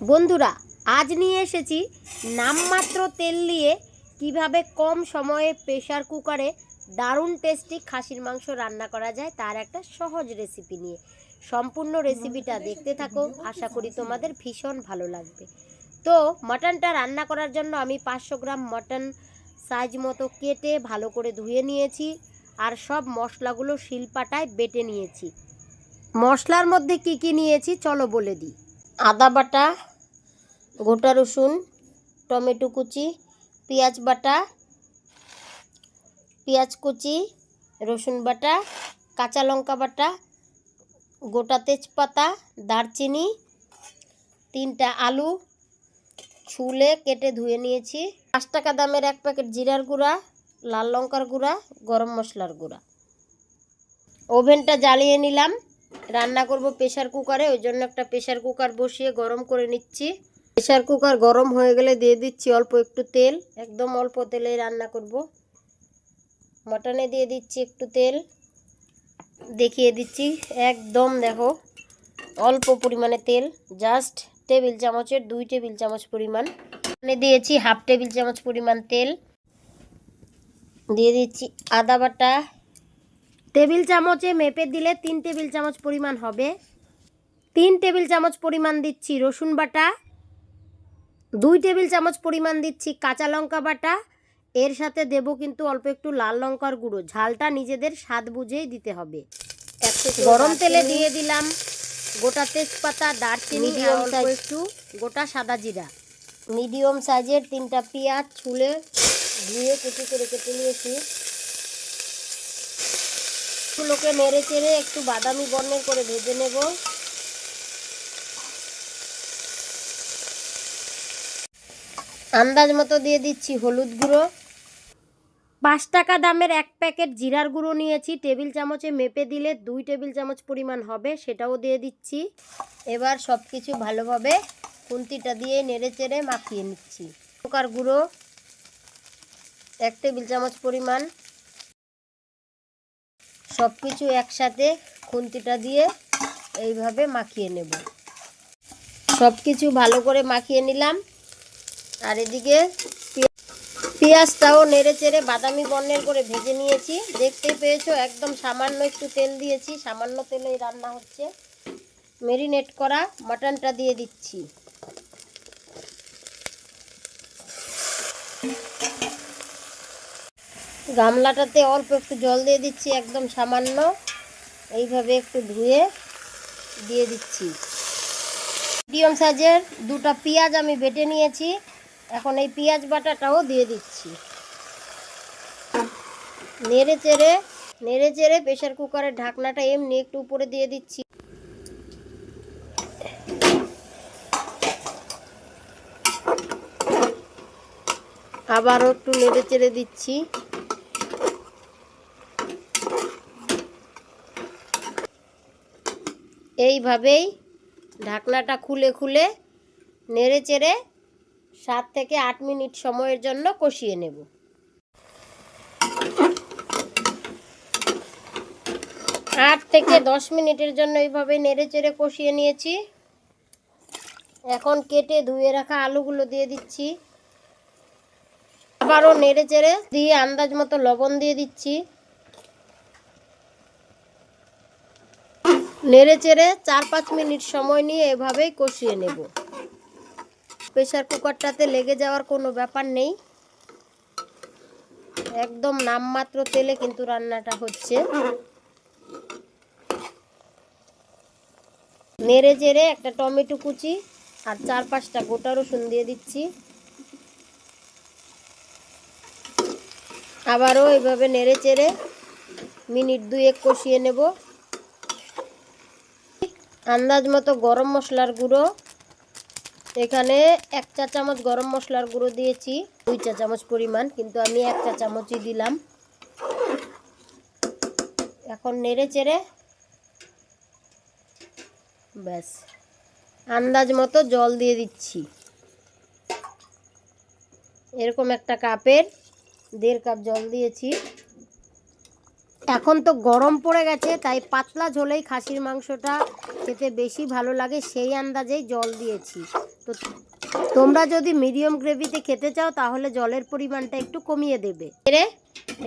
বন্ধুরা, আজ নিয়ে এসেছি নামমাত্র তেল দিয়ে কীভাবে কম সময়ে প্রেসার কুকারে দারুণ টেস্টি খাসির মাংস রান্না করা যায় তার একটা সহজ রেসিপি নিয়ে। সম্পূর্ণ রেসিপিটা দেখতে থাকো, আশা করি তোমাদের ভীষণ ভালো লাগবে। তো, মাটনটা রান্না করার জন্য আমি পাঁচশো গ্রাম মটন সাইজ মতো কেটে ভালো করে ধুয়ে নিয়েছি আর সব মশলাগুলো শিলপাটায় বেটে নিয়েছি। মশলার মধ্যে কি কি নিয়েছি চলো বলে দিই। আদা বাটা, গোটা রসুন, টমেটো কুচি, পেঁয়াজ বাটা, পেঁয়াজ কুচি, রসুন বাটা, কাঁচা লঙ্কা বাটা, গোটা তেজপাতা, দারচিনি, তিনটা আলু, ছুলে কেটে ধুয়ে নিয়েছি। পাঁচ টাকা দামের এক প্যাকেট জিরার গুঁড়া, লাল লঙ্কার গুঁড়া, গরম মশলার গুঁড়া। ওভেনটা জ্বালিয়ে নিলাম। রান্না করব প্রেশার কুকারে ওই জন্য একটা প্রেশার কুকার বসিয়ে গরম করে নিচ্ছি। প্রেশার কুকার গরম হয়ে গেলে দিয়ে দিচ্ছি অল্প একটু তেল, একদম অল্প তেলে রান্না করব। মটনে দিয়ে দিচ্ছি একটু তেল, দেখিয়ে দিচ্ছি। একদম দেখো, অল্প পরিমাণে তেল জাস্ট টেবিল চামচের দুই টেবিল চামচ পরিমাণ। এখানে দিয়েছি হাফ টেবিল চামচ পরিমাণ তেল। দিয়ে দিচ্ছি আদা বাটা টেবিল চামচে মেপে দিলে তিন টেবিল চামচ পরিমাণ হবে। তিন টেবিল চামচ পরিমাণ দিচ্ছি রসুন বাটা। দুই টেবিল চামচ পরিমাণ দিচ্ছি কাঁচা লঙ্কা বাটা। এর সাথে দেব কিন্তু অল্প একটু লাল লঙ্কার গুঁড়ো। ঝালটা নিজেদের স্বাদ বুঝেই দিতে হবে। গরম তেলে দিয়ে দিলাম গোটা তেজপাতা দারচিনি অল্প একটু গোটা সাদা জিরা। মিডিয়াম সাইজের তিনটা পেঁয়াজ ছুলে ধুয়ে কুচি করে কেটে নিয়েছি। গুলোকে নেড়ে চেড়ে একটু বাদামি বর্ণের করে ভেজে নেব। আন্দাজ মতো দিয়ে দিচ্ছি হলুদ গুঁড়ো। পাঁচ টাকা দামের এক প্যাকেট জিরার গুঁড়ো নিয়েছি। টেবিল চামচে মেপে দিলে দুই টেবিল চামচ পরিমাণ হবে, সেটাও দিয়ে দিচ্ছি। এবার সব কিছু ভালোভাবে খুন্তিটা দিয়ে নেড়ে চেড়ে মাখিয়ে নিচ্ছি। লঙ্কার গুঁড়ো, এক টেবিল চামচ পরিমাণ। সব কিছু একসাথে খুন্তিটা দিয়ে এইভাবে মাখিয়ে নেব। সব কিছু ভালো করে মাখিয়ে নিলাম। আর এদিকে পেঁয়াজটাও নেড়ে চেড়ে বাদামি বর্ণের করে ভেজে নিয়েছি। দেখতেই পেয়েছ, একদম সামান্য একটু তেল দিয়েছি। সামান্য তেলেই রান্না হচ্ছে। মেরিনেট করা মাটনটা দিয়ে দিচ্ছি। গামলাটাতে অল্প একটু জল দিয়ে দিচ্ছি, একদম সামান্য। এইভাবে একটু ধুয়ে দিয়ে দিচ্ছি। মিডিয়াম সাইজের দুটো পেঁয়াজ আমি বেটে নিয়েছি। এখন এই পেঁয়াজ বাটাটাও দিয়ে দিচ্ছি। নেড়ে চেড়ে নেড়ে চেড়ে প্রেশার কুকারের ঢাকনাটা এমনি একটু উপরে দিয়ে দিচ্ছি। আবারও একটু নেড়ে চেড়ে দিচ্ছি। এইভাবেই ঢাকনাটা খুলে খুলে নেড়ে চেড়ে সাত থেকে আট মিনিট সময়ের জন্য কষিয়ে নেব। আট থেকে দশ মিনিটের জন্য এইভাবে নেড়ে চেড়ে কষিয়ে নিয়েছি। এখন কেটে ধুয়ে রাখা আলুগুলো দিয়ে দিচ্ছি। আবারও নেড়ে চেড়ে দিয়ে আন্দাজ মতো লবণ দিয়ে দিচ্ছি। নেড়ে চেড়ে চার পাঁচ মিনিট সময় নিয়ে এভাবেই কষিয়ে নেব। প্রেশার কুকারটাতে লেগে যাওয়ার কোনো ব্যাপার নেই। একদম নামমাত্র তেলে কিন্তু রান্নাটা হচ্ছে। নেড়ে চেড়ে একটা টমেটো কুচি আর চার পাঁচটা গোটা রসুন দিয়ে দিচ্ছি। আবারও এইভাবে নেড়ে চেড়ে মিনিট দুয়েক কষিয়ে নেব। আন্দাজ মতো গরম মশলার গুঁড়ো। এখানে এক চা চামচ গরম মশলার গুঁড়ো দিয়েছি, দুই চা চামচ পরিমাণ, কিন্তু আমি এক চা চামচই দিলাম। এখন নেড়ে চেড়ে, ব্যাস, আন্দাজ মতো জল দিয়ে দিচ্ছি। এরকম একটা কাপের দেড় কাপ জল দিয়েছি। এখন তো গরম পড়ে গেছে, তাই পাতলা ঝোলেই খাসির মাংসটা খেতে বেশি ভালো লাগে, সেই আন্দাজেই জল দিয়েছি। তো তোমরা যদি মিডিয়াম গ্রেভিতে খেতে চাও, তাহলে জলের পরিমাণটা একটু কমিয়ে দেবে। এরে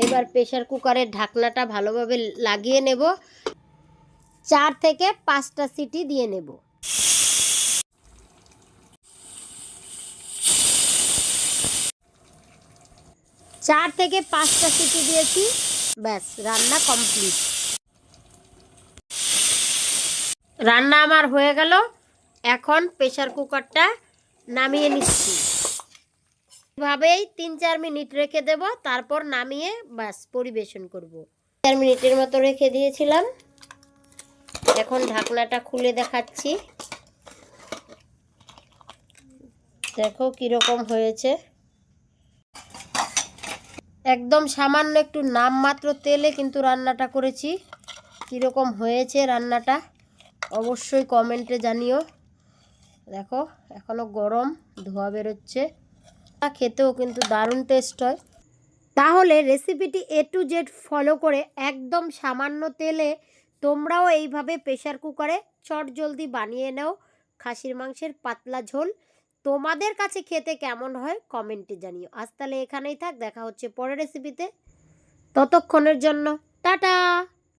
এবার প্রেশার কুকারের ঢাকনাটা ভালোভাবে লাগিয়ে নেব। চার থেকে পাঁচটা সিটি দিয়ে নেব। চার থেকে পাঁচটা সিটি দিয়েছি। ব্যাস, রান্না কমপ্লিট। রান্না আমার হয়ে গেল। এখন প্রেশার কুকারটা নামিয়ে নিচ্ছি। এভাবেই তিন চার মিনিট রেখে দেব, তারপর নামিয়ে ব্যাস, পরিবেশন করব। চার মিনিটের মতো রেখে দিয়েছিলাম। এখন ঢাকনাটা খুলে দেখাচ্ছি। দেখো কীরকম হয়েছে। একদম সামান্য একটু নামমাত্র তেলে কিন্তু রান্নাটা করেছি। কীরকম হয়েছে রান্নাটা অবশ্যই কমেন্টে জানিও। দেখো এখনও গরম, ধোয়া বেরোচ্ছে। তা খেতেও কিন্তু দারুণ টেস্ট হয়। তাহলে রেসিপিটি এ টু জেড ফলো করে একদম সামান্য তেলে তোমরাও এইভাবে প্রেশার কুকারে চট জলদি বানিয়ে নাও। খাসির মাংসের পাতলা ঝোল। তোমাদের কাছে খেতে কেমন হয় কমেন্টে জানিও। আজ তাহলে এখানেই থাক, দেখা হচ্ছে পরের রেসিপিতে ততক্ষণের জন্য, টাটা!